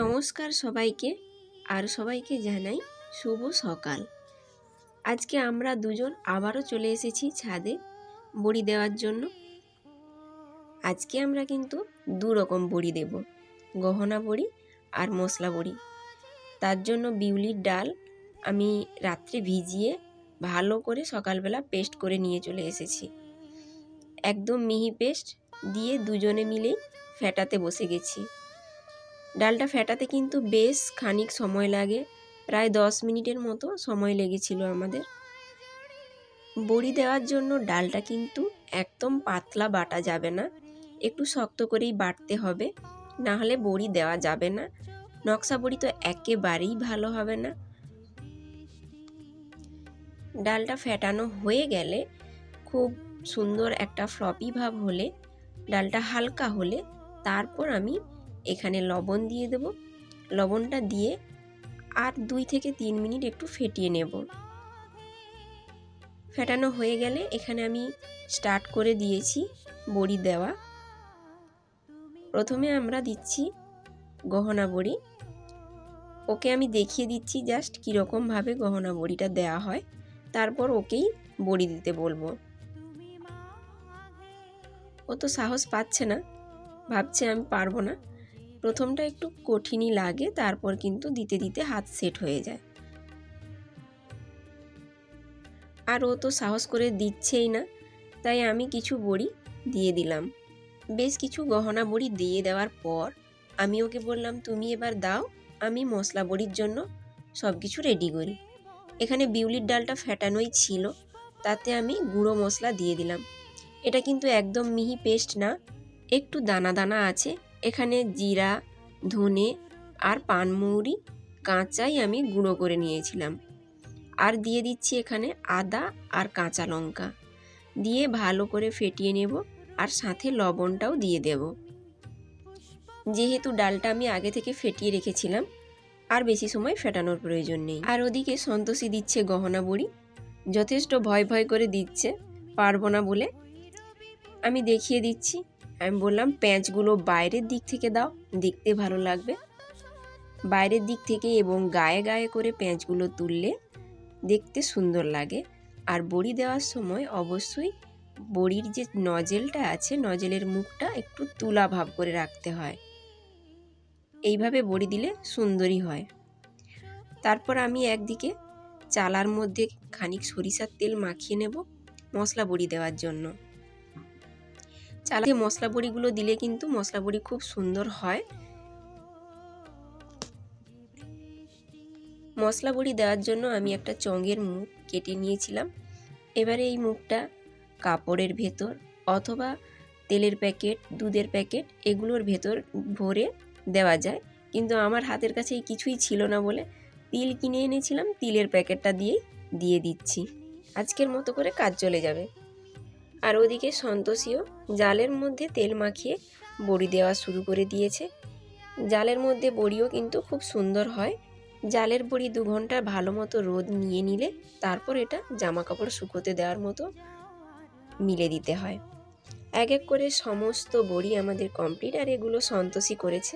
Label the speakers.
Speaker 1: নমস্কার সবাইকে, আর সবাইকে জানাই শুভ সকাল। আজকে আমরা দুজন আবারও চলে এসেছি ছাদে বড়ি দেওয়ার জন্য। আজকে আমরা কিন্তু দু রকম বড়ি দেব, গহনা বড়ি আর মশলা বড়ি। তার জন্য বিউলির ডাল আমি রাত্রে ভিজিয়ে ভালো করে সকালবেলা পেস্ট করে নিয়ে চলে এসেছি। একদম মিহি পেস্ট দিয়ে দুজনে মিলেই ফেটাতে বসে গেছি। ডালটা ফেটাতে কিন্তু বেশ খানিক সময় লাগে। প্রায় দশ মিনিটের মতো সময় লেগেছিল আমাদের। বড়ি দেওয়ার জন্য ডালটা কিন্তু একদম পাতলা বাটা যাবে না। একটু শক্ত করেই বাটতে হবে না হলে বড়ি দেওয়া যাবে না। নকশা বড়ি তো একেবারেই ভালো হবে না। ডালটা ফেটানো হয়ে গেলে খুব সুন্দর একটা ফ্লপি ভাব হলে, ডালটা হালকা হলে, তারপর আমি এখানে লবণ দিয়ে দেব। লবণটা দিয়ে আর দুই থেকে তিন মিনিট একটু ফেটিয়ে নেব। ফেটানো হয়ে গেলে এখানে আমি স্টার্ট করে দিয়েছি বড়ি দেওয়া। প্রথমে আমরা দিচ্ছি গহনা বড়ি। ওকে আমি দেখিয়ে দিচ্ছি জাস্ট কীরকমভাবে গহনা বড়িটা দেওয়া হয়। তারপর ওকেই বড়ি দিতে বলব। ও তো সাহস পাচ্ছে না। ভাবছে আমি পারব না। প্রথমটা একটু কঠিনই লাগে, তারপর কিন্তু দিতে দিতে হাত সেট হয়ে যায়। আর ও তো সাহস করে দিচ্ছেই না, তাই আমি কিছু বড়ি দিয়ে দিলাম। বেশ কিছু গহনা বড়ি দিয়ে দেওয়ার পর আমি ওকে বললাম, তুমি এবার দাও, আমি মশলা বড়ির জন্য সব কিছু রেডি করি। এখানে বিউলির ডালটা ফেটানোই ছিল, তাতে আমি গুঁড়ো মশলা দিয়ে দিলাম। এটা কিন্তু একদম মিহি পেস্ট না, একটু দানা দানা আছে এখানে জিরা, ধনে আর পানমৌরি কাঁচাই আমি গুঁড়ো করে নিয়েছিলাম। আর দিয়ে দিচ্ছি এখানে আদা আর কাঁচা লঙ্কা। দিয়ে ভালো করে ফেটিয়ে নেব আর সাথে লবণটাও দিয়ে দেব। যেহেতু ডালটা আমি আগে থেকে ফেটিয়ে রেখেছিলাম, আর বেশি সময় ফেটানোর প্রয়োজন নেই। আর ওদিকে সন্তোষী দিচ্ছে গহনা বড়ি। যথেষ্ট ভয় ভয় করে দিচ্ছে, পারব না বলে। আমি দেখিয়ে দিচ্ছি। আমি বললাম, প্যাঁচগুলো বাইরের দিক থেকে দাও, দেখতে ভালো লাগবে। বাইরের দিক থেকে এবং গায়ে গায়ে করে প্যাঁচগুলো তুললে দেখতে সুন্দর লাগে। আর বড়ি দেওয়ার সময় অবশ্যই বড়ির যে নজেলটা আছে, নজেলের মুখটা একটু তুলা ভাব করে রাখতে হয়। এইভাবে বড়ি দিলে সুন্দরই হয়। তারপর আমি একদিকে চালার মধ্যে খানিক সরিষার তেল মাখিয়ে নেব মশলা বড়ি দেওয়ার জন্য। চালাতে মশলা বড়িগুলো দিলে কিন্তু মশলা বড়ি খুব সুন্দর হয়। মশলা বড়ি দেওয়ার জন্য আমি একটা চঙের মুখ কেটে নিয়েছিলাম। এবারে এই মুখটা কাপড়ের ভেতর অথবা তেলের প্যাকেট, দুধের প্যাকেট এগুলোর ভেতর ভরে দেওয়া যায়। কিন্তু আমার হাতের কাছে কিছুই ছিল না বলে তিল কিনে এনেছিলাম, তিলের প্যাকেটটা দিয়েই দিয়ে দিচ্ছি। আজকের মতো করে কাজ চলে যাবে। আর ওদিকে সন্তোষীও জালের মধ্যে তেল মাখিয়ে বড়ি দেওয়া শুরু করে দিয়েছে। জালের মধ্যে বড়িও কিন্তু খুব সুন্দর হয়। জালের বড়ি দু ঘণ্টা ভালো মতো রোদ নিয়ে নিলে তারপর এটা জামা কাপড় শুকোতে দেওয়ার মতো মিলে দিতে হয়। এক এক করে সমস্ত বড়ি আমাদের কমপ্লিট আর এগুলো সন্তোষী করেছে।